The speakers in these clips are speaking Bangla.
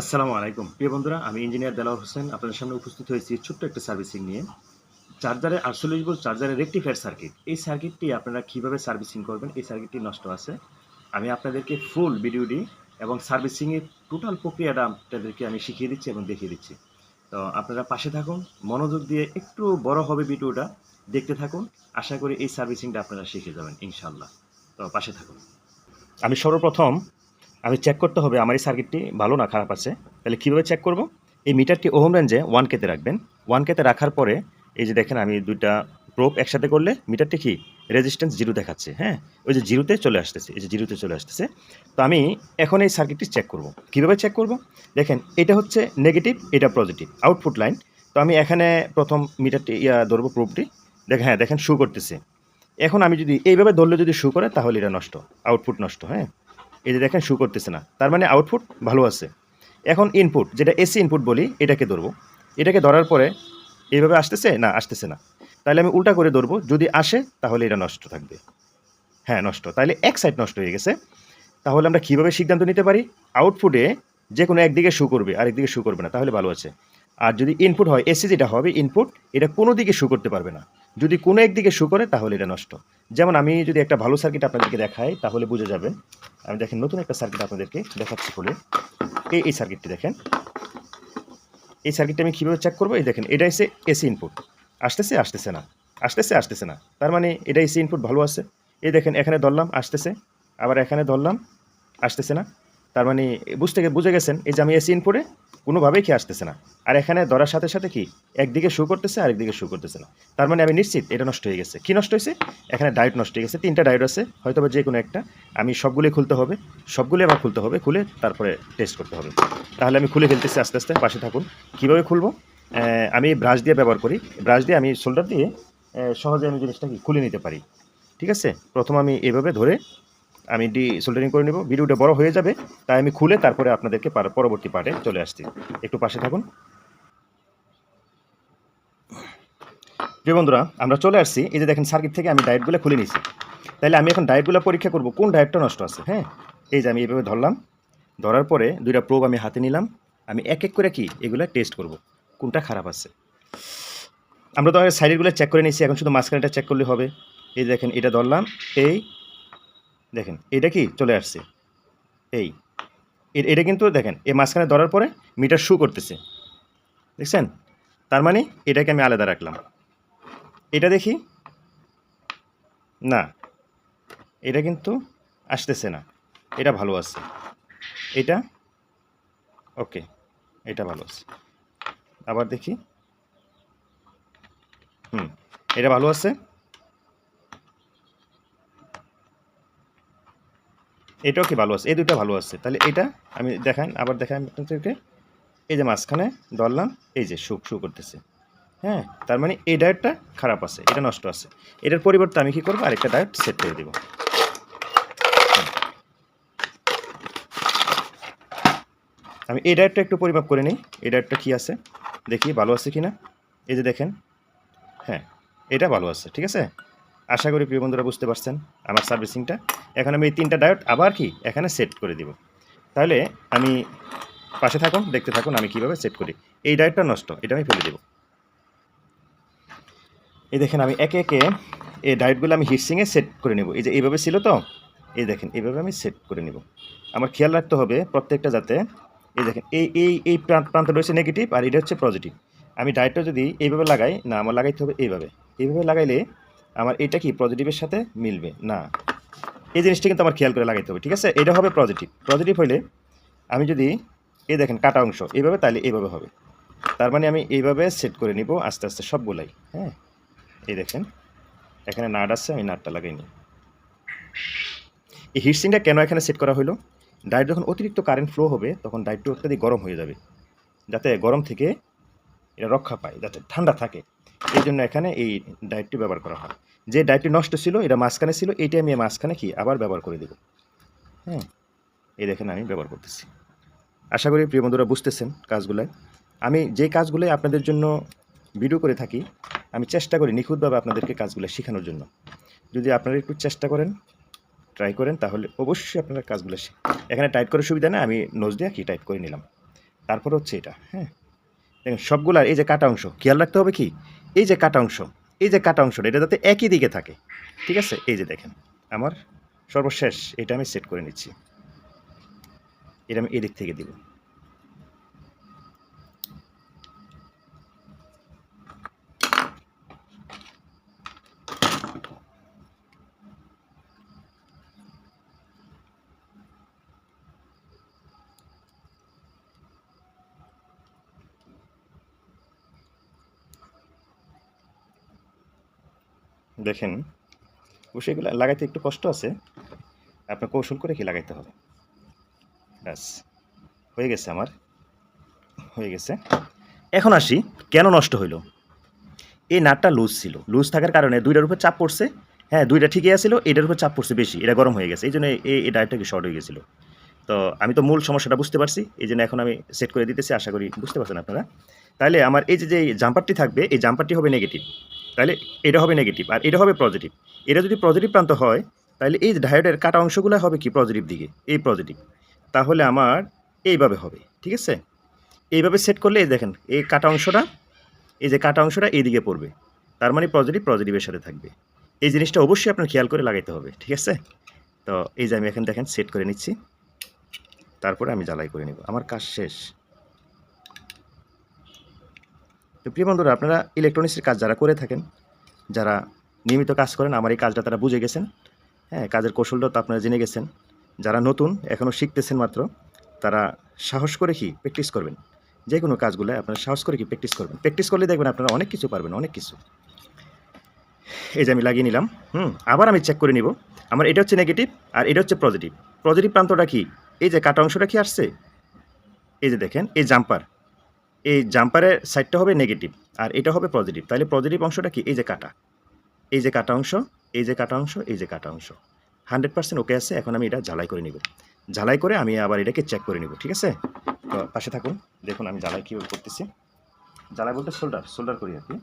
আসসালামু আলাইকুম। প্রিয় বন্ধুরা, আমি ইঞ্জিনিয়ার দেলাওয়ার হোসেন। আপনাদের সামনে উপস্থিত হয়েছি ছোট্ট একটা সার্ভিসিং নিয়ে। চার্জারের আটচল্লিশ ভোল্ট চার্জারের রেক্টিফায়ার সার্কিট। এই সার্কিটটি আপনারা কীভাবে সার্ভিসিং করবেন, এই সার্কিটটি নষ্ট আছে। আমি আপনাদেরকে ফুল ভিডিওটি এবং সার্ভিসিংয়ের টোটাল প্রক্রিয়াটা আপনাদেরকে আমি শিখিয়ে দিচ্ছি এবং দেখিয়ে দিচ্ছি। তো আপনারা পাশে থাকুন, মনোযোগ দিয়ে একটু বড় হবে ভিডিওটা, দেখতে থাকুন। আশা করি এই সার্ভিসিংটা আপনারা শিখে যাবেন ইনশাল্লাহ তো পাশে থাকুন। আমি সর্বপ্রথম আমি চেক করতে হবে আমার এই সার্কিটটি ভালো না খারাপ আছে। তাহলে কীভাবে চেক করব? এই মিটারটি ওহম রেঞ্জে ওয়ান কেতে রাখবেন। ওয়ান কেতে রাখার পরে এই যে দেখেন আমি দুইটা প্রোপ একসাথে করলে মিটারটি কি? রেজিস্ট্যান্স জিরো দেখাচ্ছে হ্যাঁ? ওই যে জিরোতে চলে আসতেছে, এই যে জিরোতে চলে আসতেছে। তো আমি এখন এই সার্কিটটি চেক করব। কীভাবে চেক করব? দেখেন, এটা হচ্ছে নেগেটিভ এটা পজিটিভ আউটপুট লাইন তো আমি এখানে প্রথম মিটারটি ইয়া, ধরবো প্রোপটি দেখেন হ্যাঁ দেখেন শু করতেছে। এখন আমি যদি এইভাবে ধরলে যদি শু করে, তাহলে এটা নষ্ট আউটপুট নষ্ট হ্যাঁ? এই যে দেখেন শু করতেছে না। তার মানে আউটপুট ভালো আছে। এখন ইনপুট যেটা এসি ইনপুট বলি, এটাকে ধরবো। এটাকে ধরার পরে এইভাবে আসতেছে না আসতেছে না। তাহলে আমি উল্টা করে ধরবো। যদি আসে, তাহলে এটা নষ্ট থাকবে। হ্যাঁ নষ্ট। তাহলে এক সাইড নষ্ট হয়ে গেছে। তাহলে আমরা কীভাবে সিদ্ধান্ত নিতে পারি? আউটপুটে যে কোনো একদিকে শু করবে, আরেকদিকে শু করবে না, তাহলে ভালো আছে। আর যদি ইনপুট হয় এসি যেটা হবে ইনপুট এটা কোনো দিকে শু করতে পারবে না। যদি কোনো একদিকে শু করে, তাহলে এটা নষ্ট। যেমন আমি যদি একটা ভালো সার্কিট আপনাদেরকে দেখাই, তাহলে বুঝে যাবে আমি দেখেন, নতুন একটা সার্কিট আপনাদেরকে দেখাচ্ছি বলে এই এই সার্কিটটি দেখেন। এই সার্কিটটা আমি কীভাবে চেক করব? এই দেখেন এটা এসে এসি ইনপুট আসতেছে আসতেছে না। আসতেছে আসতেছে না। তার মানে এটা এসি ইনপুট ভালো আছে। এই দেখেন, এখানে ধরলাম, আসতেছে। আবার এখানে ধরলাম, আসতেছে না। তার মানে বুঝতে, বুঝে গেছেন? এই যে আমি এসি ইনপুটে কোনোভাবেই খেয়ে আসতেছে না। আর এখানে ধরার সাথে সাথে কি? একদিকে শু করতেছে, আরেকদিকে শু করতেছে না। তার মানে আমি নিশ্চিত এটা নষ্ট হয়ে গেছে। কি নষ্ট হয়েছে? এখানে ডায়েট নষ্ট হয়ে গেছে, তিনটা ডায়েট আছে। হয়তো বা যে কোনো একটা। আমি সবগুলোই খুলতে হবে। সবগুলো আবার খুলতে হবে। খুলে তারপরে টেস্ট করতে হবে। তাহলে আমি খুলে ফেলতেছি আস্তে আস্তে। পাশে থাকুন। কীভাবে খুলবো? আমি ব্রাশ দিয়ে ব্যবহার করি। ব্রাশ দিয়ে আমি শোল্ডার দিয়ে সহজে আমি জিনিসটা কি খুলে নিতে পারি। ঠিক আছে? প্রথম আমি এভাবে ধরে আমি ডি সোল্ডারিং করে নেব। ভিডিওটা বড় হয়ে যাবে, তাই আমি খুলে তারপরে আপনাদেরকে পরবর্তী পার্টে চলে আসছি। একটু পাশে থাকুন। প্রিয় বন্ধুরা, আমরা চলে আসছি। এই যে দেখেন সার্কিট থেকে আমি ডায়েটগুলো খুলে নিয়েছি। তাহলে আমি এখন ডায়েটগুলো পরীক্ষা করব, কোন ডায়েটটা নষ্ট আছে হ্যাঁ? এই যে আমি এইভাবে ধরলাম। ধরার পরে দুইটা প্রোব আমি হাতে নিলাম। আমি এক এক করে কি এগুলো টেস্ট করব, কোনটা খারাপ আছে। আমরা তো সাইডেরগুলো চেক করে নিয়েছি, এখন শুধু মাঝখানেটা চেক করলে হবে। এই যে দেখেন, এটা ধরলাম। এই দেখেন, এটা কি চলে আসছে? এই এটা কিন্তু দেখেন এই মাঝখানে ধরার পরে মিটার শু করতেছে। দেখছেন? তার মানে এটাকে আমি আলাদা রাখলাম। এটা দেখি? না, এটা কিন্তু আসতেছে না। এটা ভালো আছে। এটা? ওকে, এটা ভালো আছে। আবার দেখি। হুম, এটা ভালো আছে। এটাও কি ভালো আছে? এই দুটো ভালো আছে। তাহলে এটা আমি দেখান, আবার দেখান আপনাদেরকে। এই যে মাঝখানে ধরলাম, এই যে শু শু করতেছে। হ্যাঁ তার মানে এই ডায়েটটা খারাপ আছে, এটা নষ্ট আছে। এটার পরিবর্তে আমি কি করব? আরেকটা ডায়েট সেট করে দেবো। আমি এই ডায়েটটা একটু পরিমাপ করে নিই। এই ডায়েটটা কী আছে? দেখি, ভালো আছে কি না এই যে দেখেন। হ্যাঁ এটা ভালো আছে, ঠিক আছে? আশা করি প্রিয় বন্ধুরা বুঝতে পারছেন আমার সার্ভিসিংটা। এখন আমি এই তিনটা ডায়োড আবার কি এখানে সেট করে দিব। তাহলে আমি পাশে থাকুন, দেখতে থাকুন আমি কীভাবে সেট করি। এই ডায়োডটা নষ্ট, এটা আমি ফেলে দেব। এই দেখেন আমি একে একে এই ডায়োডগুলো আমি হিটসিংয়ে সেট করে নেব। এই যে এইভাবে ছিল তো? এই দেখেন, এইভাবে আমি সেট করে নেব। আমার খেয়াল রাখতে হবে প্রত্যেকটা যাতে, এই দেখেন, এই এই এই প্রান্ত রয়েছে নেগেটিভ আর এটা হচ্ছে পজিটিভ আমি ডায়োডটা যদি এইভাবে লাগাই, না, আমার লাগাইতে হবে এইভাবে। এইভাবে লাগাইলে আমার এটা কি পজিটিভের সাথে মিলবে? না। এই জিনিসটা কিন্তু আমার খেয়াল করে লাগাইতে হবে, ঠিক আছে? এটা হবে পজিটিভ পজিটিভ হইলে আমি যদি, এই দেখেন কাটা অংশ, এইভাবে তাহলে এইভাবে হবে। তার মানে আমি এইভাবে সেট করে নিব, আস্তে আস্তে সবগুলাই হ্যাঁ? এই দেখেন, এখানে নাট আছে, আমি নাটটা লাগাই নিই। এই হিটসিংটা কেন এখানে সেট করা হলো ডায়েট যখন অতিরিক্ত কারেন্ট ফ্লো হবে, তখন ডায়েটটি অত্যাধিক গরম হয়ে যাবে। যাতে গরম থেকে এটা রক্ষা পায়, যাতে ঠান্ডা থাকে। এই জন্য এখানে এই ডায়েটটি ব্যবহার করা হয়। যে ডায়েটটি নষ্ট ছিল, এটা মাঝখানে ছিল এইটা আমি মাঝখানে কি? আবার ব্যবহার করে দেব। হ্যাঁ এই দেখেন আমি ব্যবহার করতেছি। আশা করি প্রিয় বন্ধুরা বুঝতেছেন কাজগুলোয় আমি যে কাজগুলোই আপনাদের জন্য ভিডিও করে থাকি, আমি চেষ্টা করি নিখুঁতভাবে আপনাদেরকে কাজগুলো শেখানোর জন্য। যদি আপনারা একটু চেষ্টা করেন ট্রাই করেন, তাহলে অবশ্যই আপনারা কাজগুলো এখানে টাইট করার সুবিধা না আমি নোজ দিয়ে কি টাইট করে নিলাম। তারপর হচ্ছে এটা হ্যাঁ? দেখেন সবগুলার এই যে কাটা অংশ, খেয়াল রাখতে হবে কি? এই যে কাটা অংশ, এই যে কাটা অংশটা, এটা যাতে একই দিকে থাকে। ঠিক আছে? এই যে দেখেন, আমার সর্বশেষ এটা আমি সেট করে নিচ্ছি। এটা আমি এদিক থেকে দিব। দেখেন, অবশ্যই এগুলো লাগাইতে একটু কষ্ট আছে। আপনার কৌশল করে কি লাগাইতে হবে? ব্যাস, হয়ে গেছে আমার। হয়ে গেছে। এখন আসি, কেন নষ্ট হইল? এই নাটটা লুজ ছিল। লুজ থাকার কারণে দুইটার উপর চাপ পড়ছে। হ্যাঁ দুইটা ঠিকই আছিল, এটার উপর চাপ পড়ছে বেশি, এটা গরম হয়ে গেছে। এই জন্য এই ডায়েটটা কি শর্ট হয়ে গেছিল। তো আমি তো মূল সমস্যাটা বুঝতে পারছি, এই জন্য এখন আমি সেট করে দিতেছি, আশা করি বুঝতে পারছেন আপনারা। তাহলে আমার এই যে যে জাম্পারটি থাকবে, এই জাম্পারটি হবে নেগেটিভ তাহলে এটা হবে নেগেটিভ আর এটা হবে পজিটিভ এটা যদি পজিটিভ প্রান্ত হয় তাহলে এই ডায়োডের কাটা অংশগুলো হবে কি পজিটিভ দিকে, এই পজিটিভ তাহলে আমার এইভাবে হবে, ঠিক আছে? এইভাবে সেট করলে এই দেখেন, এই কাটা অংশটা, এই যে কাটা অংশটা এইদিকে পড়বে। তার মানে পজিটিভ পজিটিভের সাথে থাকবে। এই জিনিসটা অবশ্যই আপনার খেয়াল করে লাগাইতে হবে, ঠিক আছে? তো এই যে আমি এখন দেখেন সেট করে নিচ্ছি। তারপরে আমি জ্বালাই করে নেব। আমার কাজ শেষ। তো প্রিয় বন্ধুরা, আপনারা ইলেকট্রনিক্সের কাজ যারা করে থাকেন, যারা নিয়মিত কাজ করেন, আমার এই কাজটা তারা বুঝে গেছেন। হ্যাঁ কাজের কৌশলটা তো আপনারা জেনে গেছেন। যারা নতুন এখনও শিখতেছেন মাত্র, তারা সাহস করে কি প্র্যাকটিস করবেন? যে কোনো কাজগুলো আপনারা সাহস করে কি প্র্যাকটিস করবেন? প্র্যাকটিস করলে দেখবেন আপনারা অনেক কিছু পারবেন, অনেক কিছু। এই যে আমি লাগিয়ে নিলাম, হুম, আবার আমি চেক করে নিব। আমার এটা হচ্ছে নেগেটিভ আর এটা হচ্ছে পজিটিভ পজিটিভ প্রান্তটা কি? এই যে কাটা অংশটা কি আসছে? এই যে দেখেন, এই জাম্পার এই জাম্পারের সাইডটা হবে নেগেটিভ আর এটা হবে পজিটিভ তাহলে পজিটিভ অংশটা কি? এই যে কাটা, এই যে কাটা অংশ, এই যে কাটা অংশ, এই যে কাটা অংশ। হান্ড্রেড পার্সেন্ট ওকে আছে, এখন আমি এটা ঝালাই করে নিব। ঝালাই করে আমি আবার এটাকে চেক করে নিব, ঠিক আছে? তো পাশে থাকুন, দেখুন আমি জ্বালাই কীভাবে করতেছি। জ্বালাই বলতে শোল্ডার শোল্ডার করি আর কি।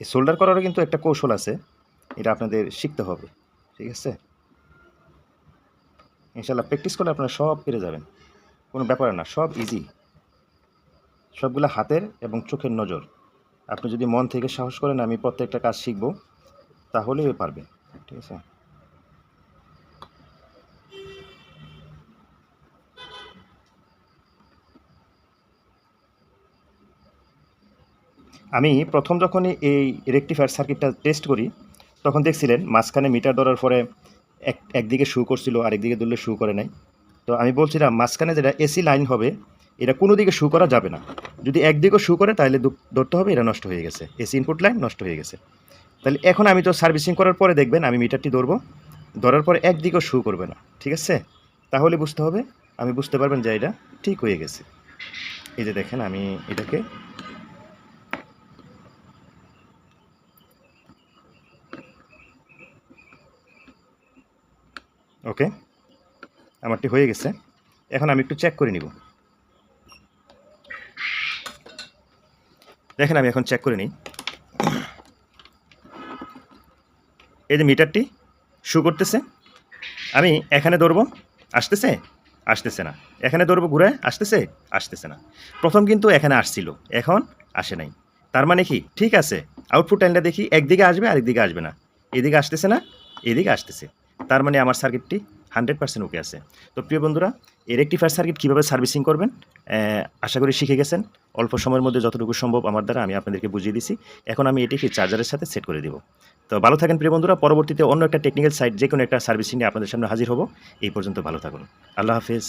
এই শোল্ডার করারও কিন্তু একটা কৌশল আছে। এটা আপনাদের শিখতে হবে, ঠিক আছে? ইনশাল্লাহ প্র্যাকটিস করলে আপনারা সব পেরে যাবেন, কোনো ব্যাপার না, সব ইজি সবগুলো হাতের এবং চোখের নজর। আপনি যদি মন থেকে সাহস করেন, আমি প্রত্যেকটা কাজ শিখব, তাহলেই পারবেন, ঠিক আছে? আমি প্রথম যখনই এই রেকটিফায়ার সার্কিটটা টেস্ট করি তখন দেখছিলেন মাঝখানে মিটার ধরার পরে এক, একদিকে শু করছিল, আরেকদিকে ধরলে শু করে নাই। তো আমি বলছিলাম, মাঝখানে যেটা এসি লাইন হবে, এটা কোনো দিকে শু করা যাবে না। যদি একদিকেও শু করে, তাহলে ধরতে হবে, এটা নষ্ট হয়ে গেছে। এসি ইনপুট লাইন নষ্ট হয়ে গেছে। তাহলে এখন আমি তো সার্ভিসিং করার পরে দেখবেন, আমি মিটারটি ধরবো, ধরার পরে একদিকেও শু করবে না, ঠিক আছে? তাহলে বুঝতে হবে, আমি বুঝতে পারবেন যে এটা ঠিক হয়ে গেছে। এই যে দেখেন, আমি এটাকে ওকে? আমারটি হয়ে গেছে। এখন আমি একটু চেক করে নিব। দেখেন আমি এখন চেক করে নিই। এই যে মিটারটি শু করতেছে। আমি এখানে ধরবো, আসতেছে? আসতেছে না। এখানে ধরবো ঘুরায় আসতেছে? আসতেছে না। প্রথম কিন্তু এখানে আসছিল, এখন আসে নাই। তার মানে কি? ঠিক আছে আউটপুট লাইনটা দেখি, একদিকে আসবে আরেকদিকে আসবে না। এদিকে আসতেছে না, এদিকে আসতেছে। তার মানে আমার সার্কিটটি হান্ড্রেড পার্সেন্ট ওকে আছে। তো প্রিয় বন্ধুরা, এই রেকটিফায়ার সার্কিট কীভাবে সার্ভিসিং করবেন? আশা করি শিখে গেছেন। অল্প সময়ের মধ্যে যতটুকু সম্ভব আমার দ্বারা আমি আপনাদেরকে বুঝিয়ে দিছি। এখন আমি এটিকে চার্জারের সাথে সেট করে দেবো। তো ভালো থাকেন প্রিয় বন্ধুরা, পরবর্তীতে অন্য একটা টেকনিক্যাল সাইট যে কোনো একটা সার্ভিসিং নিয়ে আপনাদের সামনে হাজির হব। এই পর্যন্ত ভালো থাকুন। আল্লাহ হাফেজ।